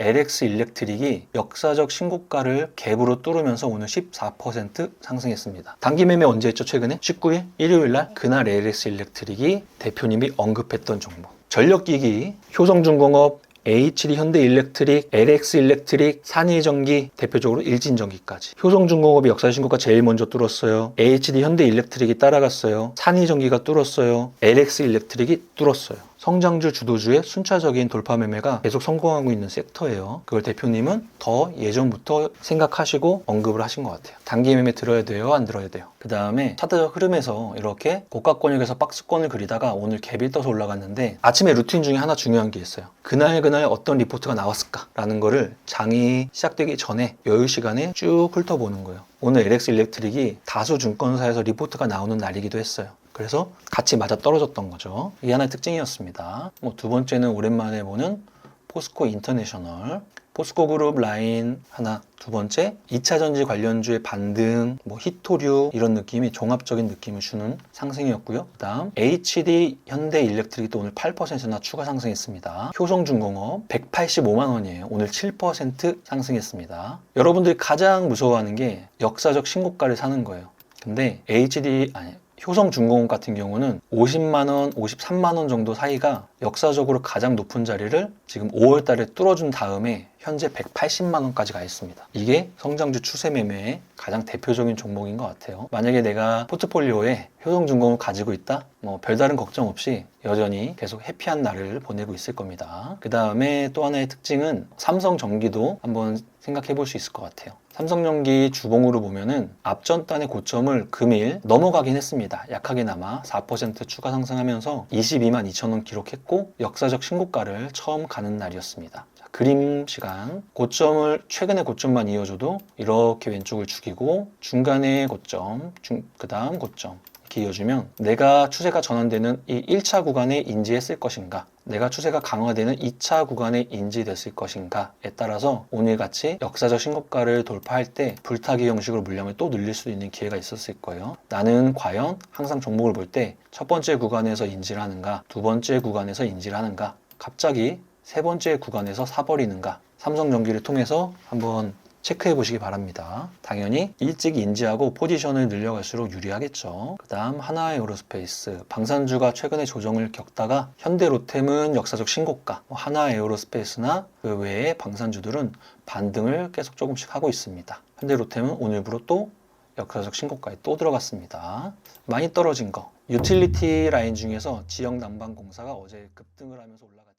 LX 일렉트릭이 역사적 신고가를 갭으로 뚫으면서 오늘 14% 상승했습니다. 단기 매매 언제 했죠? 최근에? 19일? 일요일 날? 그날 LX 일렉트릭이 대표님이 언급했던 종목. 전력기기, 효성중공업, HD 현대 일렉트릭, LX 일렉트릭, 산이전기, 대표적으로 일진전기까지. 효성중공업이 역사 신고가 제일 먼저 뚫었어요. HD 현대 일렉트릭이 따라갔어요. 산이전기가 뚫었어요. LX 일렉트릭이 뚫었어요. 성장주 주도주의 순차적인 돌파 매매가 계속 성공하고 있는 섹터예요. 그걸 대표님은 더 예전부터 생각하시고 언급을 하신 것 같아요. 단기 매매 들어야 돼요? 안 들어야 돼요? 그 다음에 차트적 흐름에서 이렇게 고가권역에서 박스권을 그리다가 오늘 갭이 떠서 올라갔는데 아침에 루틴 중에 하나 중요한 게 있어요. 그날 그날 어떤 리포트가 나왔을까라는 거를 장이 시작되기 전에 여유 시간에 쭉 훑어보는 거예요. 오늘 LX 일렉트릭이 다수 증권사에서 리포트가 나오는 날이기도 했어요. 그래서 같이 맞아 떨어졌던 거죠. 이게 하나의 특징이었습니다. 뭐 두 번째는 오랜만에 보는 포스코 인터내셔널, 포스코 그룹 라인 하나, 두 번째 2차 전지 관련주의 반등, 뭐 히토류 이런 느낌이 종합적인 느낌을 주는 상승이었고요. 그다음 HD 현대 일렉트릭도 오늘 8%나 추가 상승했습니다. 효성중공업 185만 원이에요. 오늘 7% 상승했습니다. 여러분들이 가장 무서워하는 게 역사적 신고가를 사는 거예요. 근데 HD 아니 효성중공업 같은 경우는 50만 원, 53만 원 정도 사이가 역사적으로 가장 높은 자리를 지금 5월 달에 뚫어준 다음에 현재 180만 원까지 가 있습니다. 이게 성장주 추세 매매의 가장 대표적인 종목인 것 같아요. 만약에 내가 포트폴리오에 효성중공을 가지고 있다? 뭐 별다른 걱정 없이 여전히 계속 해피한 날을 보내고 있을 겁니다. 그 다음에 또 하나의 특징은 삼성전기도 한번 생각해 볼 수 있을 것 같아요. 삼성전기 주봉으로 보면은 앞전단의 고점을 금일 넘어가긴 했습니다. 약하게나마 4% 추가 상승하면서 22만 2천 원 기록했고 역사적 신고가를 처음 가는 날이었습니다. 자, 그림 시간 고점을 최근의 고점만 이어줘도 이렇게 왼쪽을 죽이고 중간의 고점, 그 다음 고점 이어주면 내가 추세가 전환되는 이 1차 구간에 인지했을 것인가? 내가 추세가 강화되는 2차 구간에 인지됐을 것인가에 따라서 오늘같이 역사적 신고가를 돌파할 때 불타기 형식으로 물량을 또 늘릴 수 있는 기회가 있었을 거예요. 나는 과연 항상 종목을 볼 때 첫 번째 구간에서 인지를 하는가, 두 번째 구간에서 인지를 하는가, 갑자기 세 번째 구간에서 사버리는가, 삼성전기를 통해서 한번 체크해 보시기 바랍니다. 당연히 일찍 인지하고 포지션을 늘려갈수록 유리하겠죠. 그 다음 하나에어로스페이스 방산주가 최근에 조정을 겪다가 현대로템은 역사적 신고가 뭐 하나에어로스페이스나 그 외의 방산주들은 반등을 계속 조금씩 하고 있습니다. 현대로템은 오늘부로 또 역사적 신고가에 또 들어갔습니다. 많이 떨어진 거 유틸리티 라인 중에서 지역 난방공사가 어제 급등을 하면서 올라가